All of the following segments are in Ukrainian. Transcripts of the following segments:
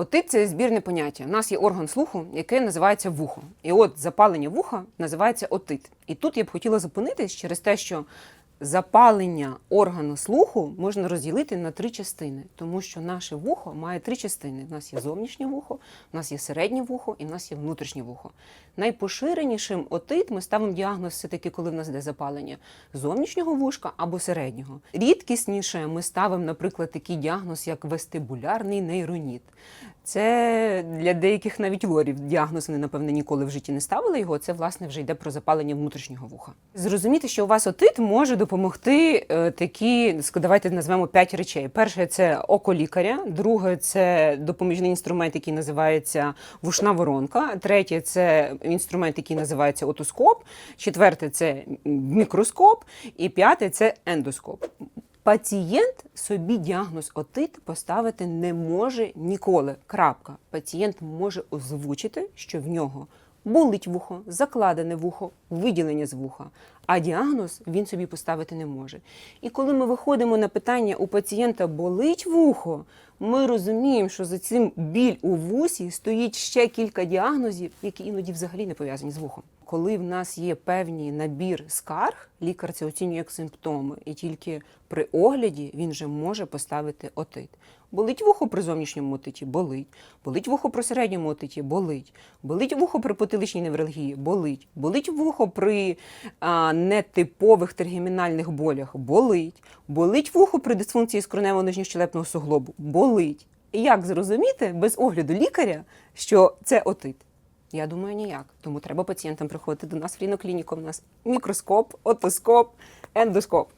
Отит це збірне поняття. У нас є орган слуху, який називається вухо. І от запалення вуха називається отит. І тут я б хотіла зупинитись через те, що запалення органу слуху можна розділити на три частини, тому що наше вухо має три частини. У нас є зовнішнє вухо, у нас є середнє вухо і в нас є внутрішнє вухо. Найпоширенішим отит ми ставимо діагноз все-таки, коли в нас йде запалення зовнішнього вушка або середнього. Рідкісніше ми ставимо, наприклад, такий діагноз, як вестибулярний нейроніт. Це для деяких навіть лорів діагноз вони, напевне, ніколи в житті не ставили його. Це власне вже йде про запалення внутрішнього вуха. Зрозуміти, що у вас отит може допомогти е, такі, давайте назвемо п'ять речей. Перше це око лікаря, друге це допоміжний інструмент, який називається вушна воронка. Третє це інструмент, який називається отоскоп. Четверте це мікроскоп, і п'яте це ендоскоп. Пацієнт собі діагноз отит поставити не може ніколи. Крапка. Пацієнт може озвучити, що в нього болить вухо, закладене вухо, виділення з вуха, а діагноз він собі поставити не може. І коли ми виходимо на питання у пацієнта болить вухо, ми розуміємо, що за цим біль у вусі стоїть ще кілька діагнозів, які іноді взагалі не пов'язані з вухом. Коли в нас є певний набір скарг, лікар це оцінює як симптоми, і тільки при огляді він вже може поставити отит. Болить вухо при зовнішньому отиті? Болить. Болить вухо при середньому отиті? Болить. Болить вухо при потиличній невралгії? Болить. Болить вухо при а, нетипових тергімінальних болях? Болить. Болить вухо при дисфункції скронево нижньощелепного суглобу? Болить. І як зрозуміти без огляду лікаря, що це отит? Я думаю, ніяк. Тому треба пацієнтам приходити до нас в ріноклініку. У нас мікроскоп, отоскоп, ендоскоп.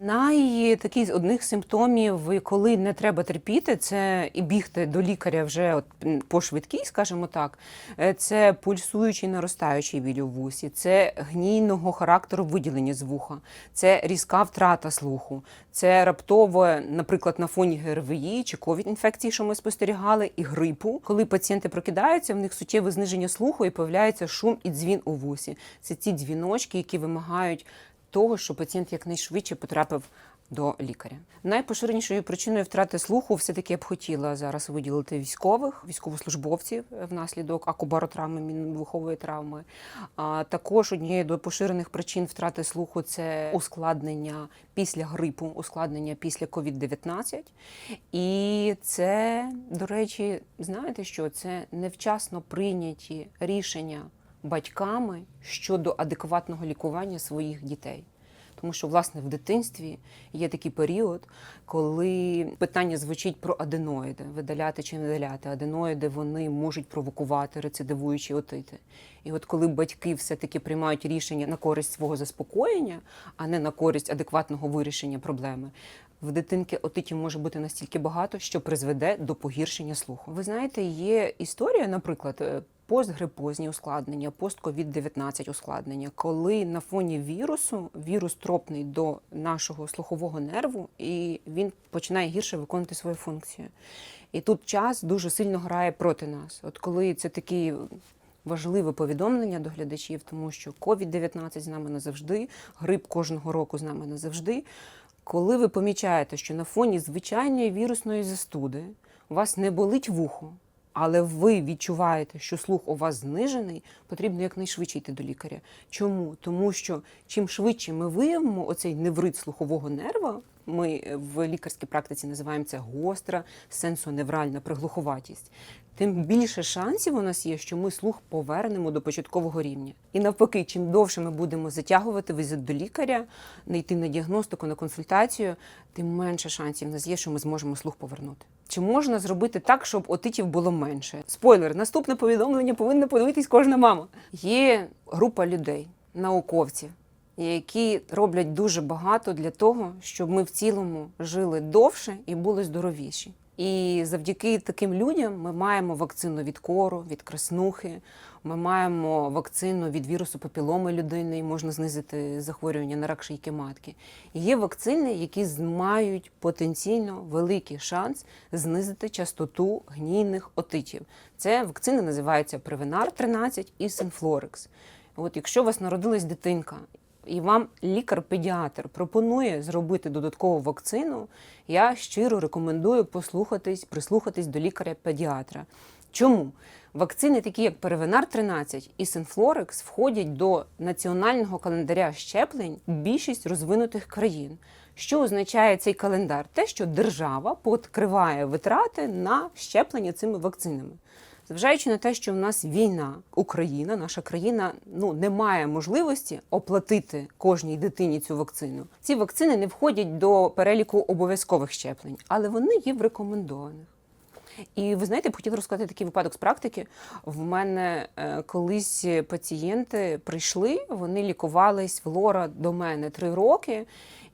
Най такий з одних симптомів, коли не треба терпіти, це і бігти до лікаря вже от по швидкій, скажімо так. Е, Це пульсуючий наростаючий біль у вусі, це гнійного характеру виділення з вуха, це різка втрата слуху, це раптово, наприклад, на фоні ГРВІ чи ковід-інфекції, що ми спостерігали, і грипу. Коли пацієнти прокидаються, в них суттєве зниження слуху і появляється шум і дзвін у вусі. Це ті дзвіночки, які вимагають того, що пацієнт якнайшвидше потрапив до лікаря. Найпоширенішою причиною втрати слуху все-таки я б хотіла зараз виділити військових, військовослужбовців внаслідок акубаротравми, мінвухової травми. А також однією до поширених причин втрати слуху це ускладнення після грипу, ускладнення після COVID-19. І це, до речі, знаєте що? Це невчасно прийняті рішення батьками щодо адекватного лікування своїх дітей. Тому що, власне, в дитинстві є такий період, коли питання звучить про аденоїди, видаляти чи не видаляти. Аденоїди вони можуть провокувати рецидивуючі отити. І от коли батьки все-таки приймають рішення на користь свого заспокоєння, а не на користь адекватного вирішення проблеми, в дитинки отитів може бути настільки багато, що призведе до погіршення слуху. Ви знаєте, є історія, наприклад, е, постгрипозні ускладнення, пост-ковід-19 ускладнення, коли на фоні вірусу вірус тропний до нашого слухового нерву, і він починає гірше виконувати свою функцію. І тут час дуже сильно грає проти нас. От коли це такі важливе повідомлення до глядачів, тому що COVID-19 з нами назавжди, грип кожного року з нами назавжди. Коли ви помічаєте, що на фоні звичайної вірусної застуди у вас не болить вухо, але ви відчуваєте, що слух у вас знижений, потрібно якнайшвидше йти до лікаря. Чому? Тому що чим швидше ми виявимо оцей неврит слухового нерва, ми е, в лікарській практиці називаємо це гостра сенсоневральна приглуховатість, тим більше шансів у нас є, що ми слух повернемо до початкового рівня. І навпаки, чим довше ми будемо затягувати візит до лікаря, не йти на діагностику, на консультацію, тим менше шансів в нас є, що ми зможемо слух повернути. Чи можна зробити так, щоб отитів було менше? Спойлер, наступне повідомлення повинна подивитись кожна мама. Є група людей, науковців, які роблять дуже багато для того, щоб ми в цілому жили довше і були здоровіші. І завдяки таким людям ми маємо вакцину від кору, від краснухи. Ми маємо вакцину від вірусу папіломи людини, і можна знизити захворювання на рак шийки матки. І є вакцини, які мають потенційно великий шанс знизити частоту гнійних отитів. Це вакцини називаються Превенар 13 і Синфлорекс. От якщо у вас народилась дитинка, і вам лікар-педіатр пропонує зробити додаткову вакцину, я щиро рекомендую послухатись, прислухатись до лікаря-педіатра. Чому? Вакцини, такі як Перевенар 13 і Синфлорекс, входять до національного календаря щеплень більшість розвинутих країн. Що означає цей календар? Те, що держава покриває витрати на щеплення цими вакцинами. Зважаючи на те, що в нас війна, Україна, наша країна ну не має можливості оплатити кожній дитині цю вакцину. Ці вакцини не входять до переліку обов'язкових щеплень, але вони є в рекомендованих. І ви знаєте, хотіла розказати такий випадок з практики. В мене е, колись пацієнти прийшли, вони лікувались в лора до мене три роки.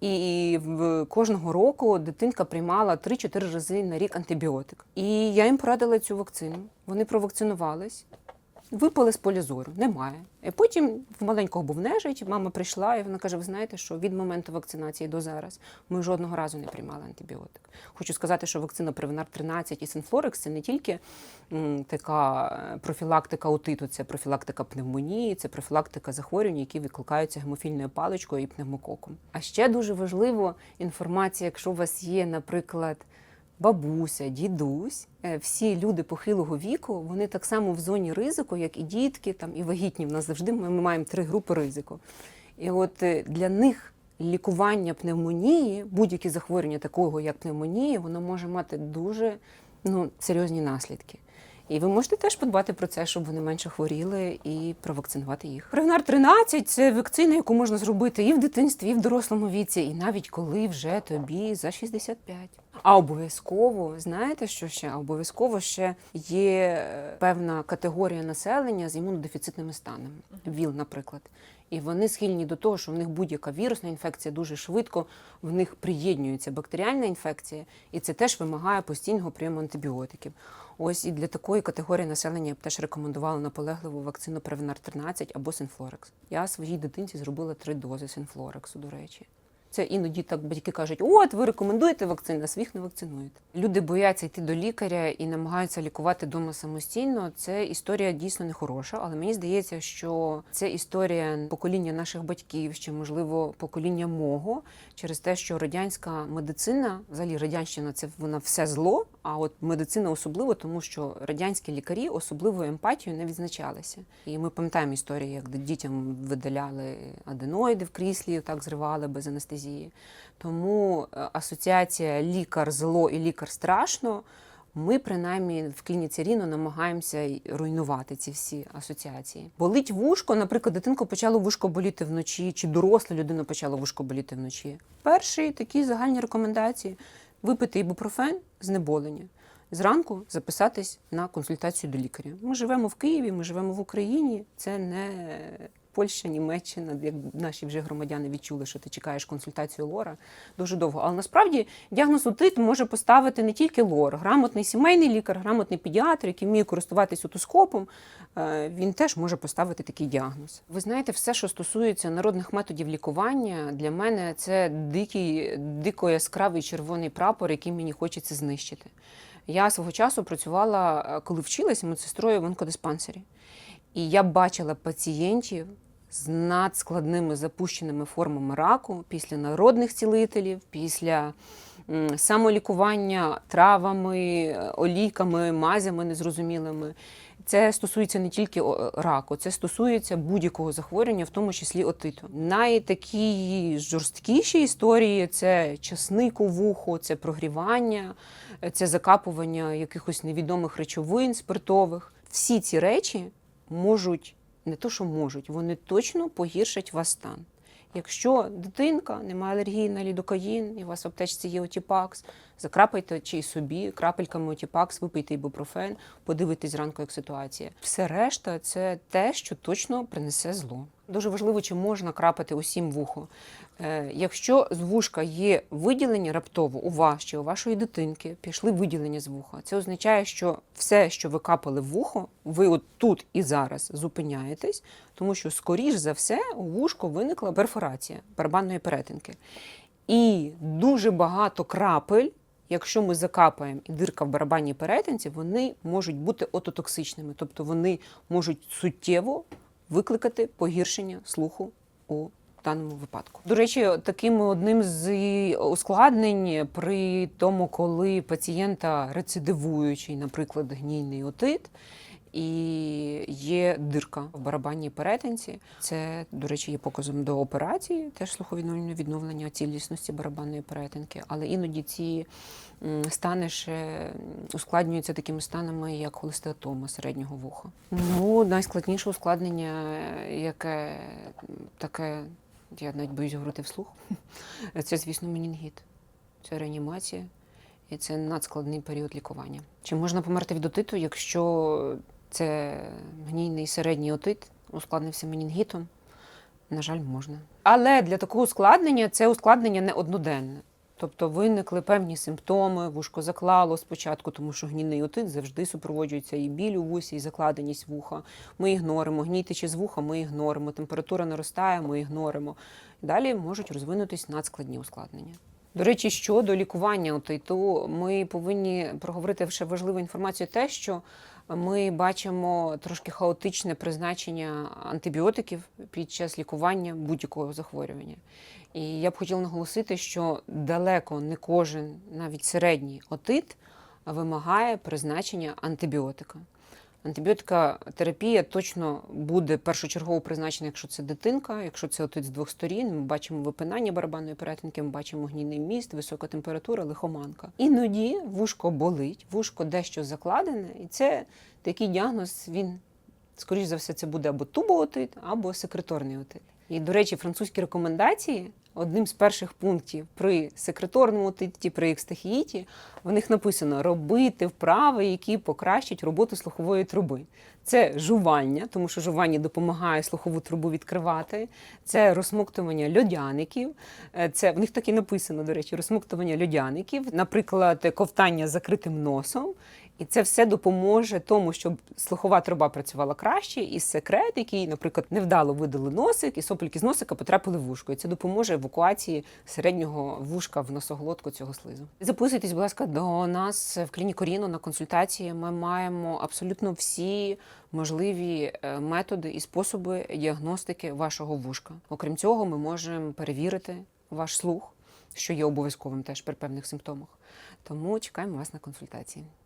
І в кожного року дитинка приймала 3-4 рази на рік антибіотик. І я їм порадила цю вакцину. Вони провакцинувались, випали з поля зору, немає. І потім в маленького був нежить, мама прийшла, і вона каже: Ви знаєте, що від моменту вакцинації до зараз ми жодного разу не приймали антибіотик. Хочу сказати, що вакцина Превенар 13 і Синфлорекс це не тільки м, така е, профілактика отиту, це профілактика пневмонії, це профілактика захворювань, які викликаються гемофільною паличкою і пневмококом. А ще дуже важливо інформація, якщо у вас є, наприклад, бабуся, дідусь, е, всі люди похилого віку, вони так само в зоні ризику, як і дітки, там і вагітні. В нас завжди ми, ми маємо три групи ризику. І от е, для них лікування пневмонії, будь-які захворювання такого, як пневмонія, воно може мати дуже ну, серйозні наслідки. І ви можете теж подбати про це, щоб вони менше хворіли і провакцинувати їх. Ревнар 13 – це вакцина, яку можна зробити і в дитинстві, і в дорослому віці, і навіть коли вже тобі за 65. А обов'язково, знаєте, що ще? Обов'язково ще є е, певна категорія населення з імунодефіцитними станами. ВІЛ, наприклад. І вони схильні до того, що в них будь-яка вірусна інфекція дуже швидко в них приєднюється бактеріальна інфекція, і це теж вимагає постійного прийому антибіотиків. Ось і для такої категорії населення я б теж рекомендувала наполегливу вакцину Превенар 13 або Синфлорекс. Я своїй дитинці зробила три дози Синфлорексу, до речі. Це іноді так батьки кажуть: от ви рекомендуєте вакцину, а своїх не вакцинуєте. Люди бояться йти до лікаря і намагаються лікувати дома самостійно. Це історія дійсно не хороша, але мені здається, що це історія покоління наших батьків, ще можливо покоління мого, через те, що радянська медицина, взагалі радянщина, це вона все зло. А от медицина особливо, тому що радянські лікарі особливою емпатією не відзначалися. І ми пам'ятаємо історії, як дітям видаляли аденоїди в кріслі, так зривали без анестезії. Тому е, асоціація лікар зло і лікар страшно. Ми принаймні в клініці Ріно намагаємося руйнувати ці всі асоціації. Болить вушко, наприклад, дитинку почало вушко боліти вночі, чи доросла людина почала вушко боліти вночі. Перші такі загальні рекомендації: випити ібупрофен, знеболення. Зранку записатись на консультацію до лікаря. Ми живемо в Києві, ми живемо в Україні. Це не Польща, Німеччина, як наші вже громадяни відчули, що ти чекаєш консультацію лора дуже довго. Але насправді діагноз отит може поставити не тільки лор, грамотний сімейний лікар, грамотний педіатр, який вміє користуватись отоскопом. е, Він теж може поставити такий діагноз. Ви знаєте, все, що стосується народних методів лікування, для мене це дикий, дико яскравий червоний прапор, який мені хочеться знищити. Я свого часу працювала, е, коли вчилася медсестрою в онкодиспансері. І я бачила пацієнтів з надскладними запущеними формами раку після народних цілителів, після самолікування травами, е, олійками, мазями незрозумілими. Це стосується не тільки раку, це стосується будь-якого захворювання, в тому числі отиту. Найтакі жорсткіші історії це часник у вухо, це прогрівання, це закапування якихось невідомих речовин спиртових. Всі ці речі можуть не то, що можуть, вони точно погіршать вас стан. Якщо дитинка не має алергії на лідокаїн, і у вас в аптечці є отіпакс, закрапайте чи й собі крапельками отіпакс, випийте ібупрофен, подивитесь зранку, як ситуація. Все решта це те, що точно принесе зло. Дуже важливо, чи можна крапати усім вухо. Е, якщо з вушка є виділення раптово у вас чи у вашої дитинки, пішли виділення з вуха. Це означає, що все, що ви капали в вухо, ви от тут і зараз зупиняєтесь, тому що, скоріш за все, у вушко виникла перфорація барабанної перетинки. І дуже багато крапель, якщо ми закапаємо і дирка в барабанній перетинці, вони можуть бути ототоксичними, тобто вони можуть суттєво викликати погіршення слуху у даному випадку. До речі, таким одним з ускладнень при тому, коли пацієнта рецидивуючий, наприклад, гнійний отит. І є дирка в барабанній перетинці. Це, до речі, є показом до операції, теж слуховідновлення відновлення цілісності барабанної перетинки. Але іноді ці стани ще ускладнюються такими станами, як холестеатома середнього вуха. Ну, найскладніше ускладнення, яке таке, я навіть боюсь говорити вслух, це, звісно, менінгіт. Це реанімація. І це надскладний період лікування. Чи можна померти від отиту, якщо це гнійний середній отит, ускладнився менінгітом? На жаль, можна. Але для такого ускладнення це ускладнення не одноденне. Тобто виникли певні симптоми, вушко заклало спочатку, тому що гнійний отит завжди супроводжується і біль у вусі, і закладеність вуха. Ми ігноримо. Гній тече з вуха, ми ігноримо. Температура наростає, ми ігноримо. Далі можуть розвинутись надскладні ускладнення. До речі, щодо лікування отиту, ми повинні проговорити ще важливу інформацію, те, що ми бачимо трошки хаотичне призначення антибіотиків під час лікування будь-якого захворювання. І я б хотіла наголосити, що далеко не кожен, навіть середній отит, вимагає призначення антибіотика. Антибіотика терапія точно буде першочергово призначена, якщо це дитинка, якщо це отит з двох сторін. Ми бачимо випинання барабанної перетинки, ми бачимо гнійний міст, висока температура, лихоманка. Іноді вушко болить, вушко дещо закладене, і це такий діагноз. Він скоріш за все, це буде або тубоотит, або секреторний отит. І, до речі, французькі рекомендації одним з перших пунктів при секреторному отиті, при екстахіїті, в них написано робити вправи, які покращать роботу слухової труби. Це жування, тому що жування допомагає слухову трубу відкривати. Це розсмоктування льодяників. Е, Це в них так і написано, до речі, розсмоктування льодяників, наприклад, ковтання з закритим носом. І це все допоможе тому, щоб слухова труба працювала краще, і секрет, який, наприклад, невдало видали носик, і сопельки з носика потрапили в вушко. І це допоможе евакуації середнього вушка в носоглотку цього слизу. Записуйтесь, будь ласка, до нас в клініку Ріно на консультації. Ми маємо абсолютно всі можливі е, методи і способи діагностики вашого вушка. Окрім цього, ми можемо перевірити ваш слух, що є обов'язковим теж при певних симптомах. Тому чекаємо вас на консультації.